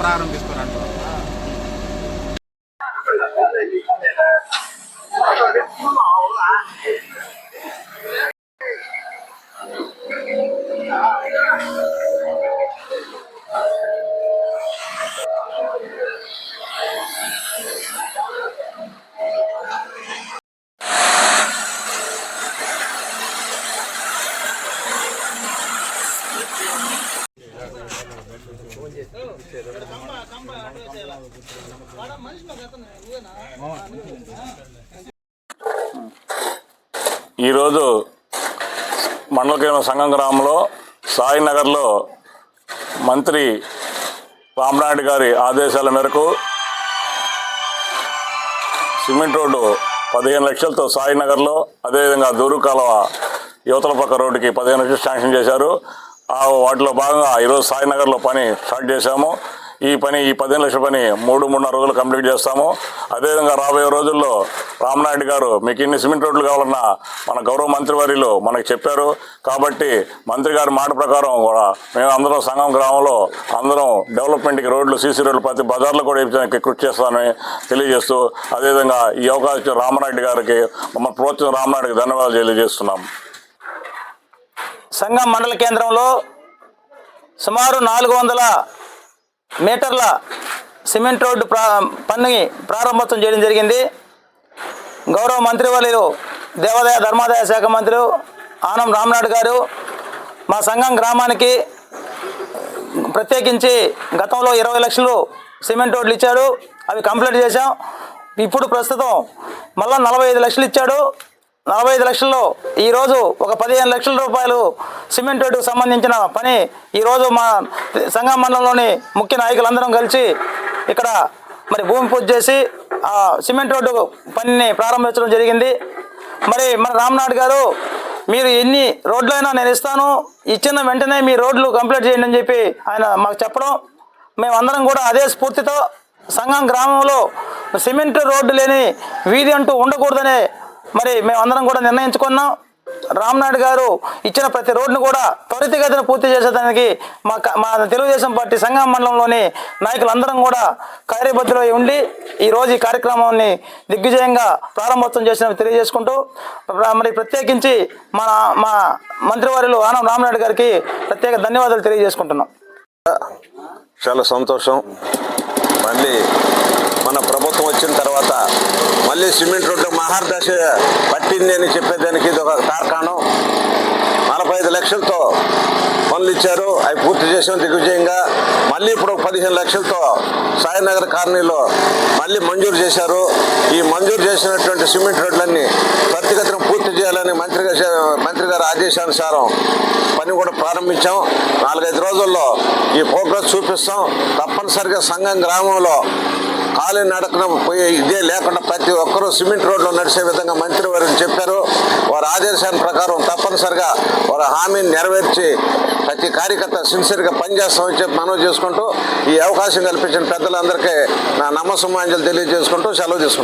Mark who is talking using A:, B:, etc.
A: compraram ఈరోజు మండల కేంద్ర సంఘం గ్రామంలో సాయినగర్లో మంత్రి రామనాయుడు గారి ఆదేశాల మేరకు సిమెంట్ రోడ్డు పదిహేను లక్షలతో సాయినగర్లో అదేవిధంగా దూరు కాలువ యువతల పక్క రోడ్డుకి పదిహేను లక్షలు శాంక్షన్ చేశారు. వాటిలో భాగంగా ఈరోజు సాయినగర్లో పని స్టార్ట్ చేశాము. ఈ పని ఈ పదిహేను లక్షల పని మూడు మూడున్నర రోజులు కంప్లీట్ చేస్తాము. అదేవిధంగా రాబోయే రోజుల్లో రామనాయుడు గారు మీకు ఇన్ని సిమెంట్ రోడ్లు కావాలన్నా మన గౌరవ మంత్రివర్యులు మనకు చెప్పారు. కాబట్టి మంత్రి గారి మాట ప్రకారం కూడా మేము అందరం సంఘం గ్రామంలో అందరం డెవలప్మెంట్కి రోడ్లు సీసీ రోడ్లు ప్రతి బజార్లో కూడా వేయించడానికి కృషి చేస్తానని తెలియజేస్తూ అదేవిధంగా ఈ అవకాశం రామనాయుడు గారికి మన ప్రోత్సహించిన రామనాయుడికి ధన్యవాదాలు తెలియజేస్తున్నాం.
B: సంఘం మండల కేంద్రంలో సుమారు నాలుగు వందల మీటర్ల సిమెంట్ రోడ్డు ప్రా పని ప్రారంభోత్సవం చేయడం జరిగింది. గౌరవ మంత్రివర్యులు దేవాదాయ ధర్మాదాయ శాఖ మంత్రులు ఆనం రామనాయుడు గారు మా సంఘం గ్రామానికి ప్రత్యేకించి గతంలో ఇరవై లక్షలు సిమెంట్ రోడ్లు ఇచ్చాడు అవి కంప్లీట్ చేశాం. ఇప్పుడు ప్రస్తుతం మళ్ళీ నలభై ఐదు లక్షలు ఇచ్చాడు. నలభై ఐదు లక్షల్లో ఈరోజు ఒక పదిహేను లక్షల రూపాయలు సిమెంట్ రోడ్డుకు సంబంధించిన పని ఈరోజు మా సంఘం మండలంలోని ముఖ్య నాయకులందరం కలిసి ఇక్కడ మరి భూమి పూజ చేసి ఆ సిమెంట్ రోడ్డు పనిని ప్రారంభించడం జరిగింది. మరి మన రామ్నాథ్ గారు మీరు ఎన్ని రోడ్లైనా నేను ఇస్తాను ఇచ్చిన వెంటనే మీ రోడ్లు కంప్లీట్ చేయండి అని చెప్పి ఆయన మాకు చెప్పడం. మేమందరం కూడా అదే స్ఫూర్తితో సంఘం గ్రామంలో సిమెంట్ రోడ్డు లేని వీధి అంటూ ఉండకూడదనే మరి మేమందరం కూడా నిర్ణయించుకున్నాం. రామ్నాయుడు గారు ఇచ్చిన ప్రతి రోడ్డును కూడా త్వరితగతిన పూర్తి చేసేదానికి మా మా తెలుగుదేశం పార్టీ సంఘం మండలంలోని నాయకులందరం కూడా కార్యబద్ధులై ఉండి ఈరోజు ఈ కార్యక్రమాన్ని దిగ్విజయంగా ప్రారంభోత్సవం చేసిన తెలియజేసుకుంటూ మరి ప్రత్యేకించి మన మా మంత్రివర్యులు ఆనం రామనాయుడు గారికి ప్రత్యేక ధన్యవాదాలు తెలియజేసుకుంటున్నాం.
C: చాలా సంతోషం. మళ్ళీ మన ప్రభుత్వం వచ్చిన తర్వాత మళ్ళీ సిమెంట్ రోడ్డు మహార్దశ పట్టింది అని చెప్పేదానికి ఇది ఒక తార్కాణం. నలభై ఐదు లక్షలతో పనులు ఇచ్చారు. అవి పూర్తి చేసాం దిగ్విజయంగా. మళ్ళీ ఇప్పుడు ఒక పదిహేను లక్షలతో సాయినగర్ కాలనీలో మళ్ళీ మంజూరు చేశారు. ఈ మంజూరు చేసినటువంటి సిమెంట్ రోడ్లన్నీ త్వరితగతిన పూర్తి చేయాలని మంత్రి మంత్రి గారి ఆదేశానుసారం పని కూడా ప్రారంభించాం. నాలుగైదు రోజుల్లో ఈ ప్రోగ్రెస్ చూపిస్తాం. తప్పనిసరిగా సంఘం గ్రామంలో కాలి నడకన పోయే ఇదే లేకుండా ప్రతి ఒక్కరూ సిమెంట్ రోడ్లో నడిచే విధంగా మంత్రి వారిని చెప్పారు. వారి ఆదేశాల ప్రకారం తప్పనిసరిగా వారి హామీని నెరవేర్చి ప్రతి కార్యకర్త సిన్సియర్గా పనిచేస్తామని చెప్పి మనవి చేసుకుంటూ ఈ అవకాశం కల్పించిన పెద్దలందరికీ నా నమ్మసమాంజలు తెలియజేసుకుంటూ సెలవు తీసుకుంటాను